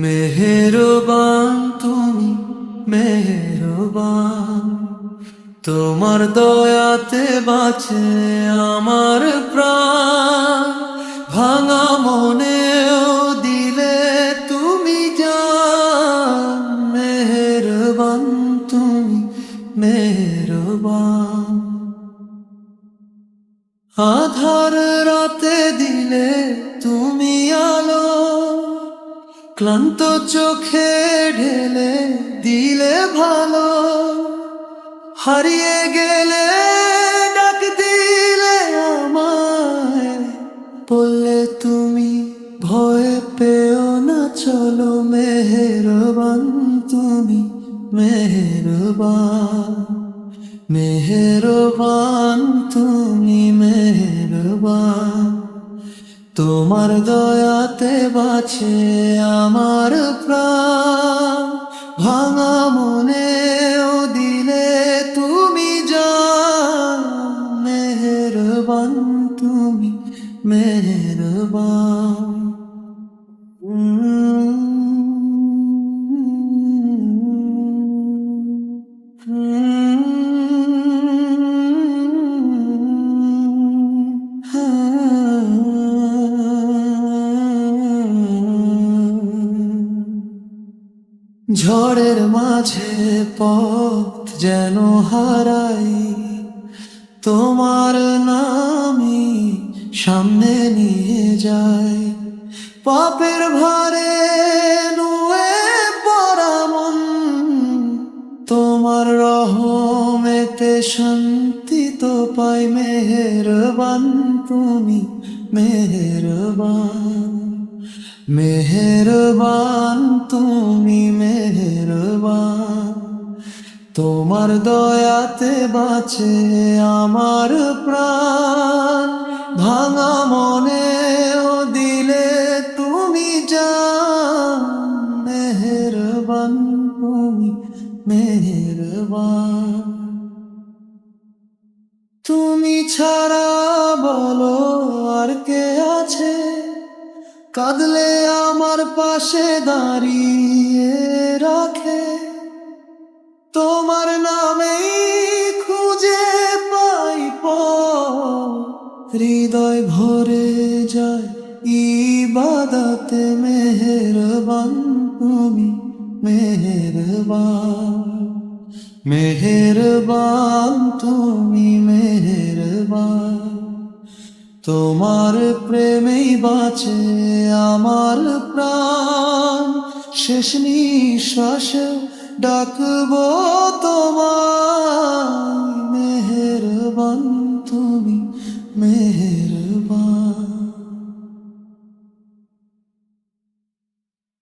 মেহেরবান তুমি মেহেরবান। তোমার দয়াতে বাঁচে আমার প্রাণ। ভাঙা মনেও মেহেরবান। আধার রাতে দিলে তুমি আলো, ক্লান্ত চোখে ঢেলে দিলে ভালো। হারিয়ে গেলে ডাক দিলে আমায়, বললে তুমি ভয় পেও না, চলো মেহেরবান তুমি। মেহেরবান মেহরবান তুমি মেহরবান। তোমার দয়াতে বাছে আমার প্রাণ ভাঙা মনে ঝড়ের মাঝে পথ যেন হারাই, তোমার নামি সামনে নিয়ে যায় পাপের ভারে নুয়ে পড়া মন, তোমার রহমেতে শান্তি তো পাই। মেহেরবান তুমি, মেহেরবান। মেহেরবান, তুমি মেহেরবান। তোমার দয়াতে বাঁচে আমার প্রাণ। ভাঙা মনে ও দিলে তুমি যান। মেহেরবান, তুমি মেহেরবান। তুমি ছাড়া বলো আর কে আছে? কাঁদলে আমার পাশে দাঁড়িয়ে রাখে তোমার নামেই খুঁজে পাই। হৃদয় ভরে যায় ইবাদতে মেহেরবান তুমি, মেহেরবান মেহেরবান তুমি, মেহেরবান তোমার প্রেমেই বাঁচে আমার প্রাণ। শেষ নিঃশ্বাস ডাকব তোমার মেহেরবান।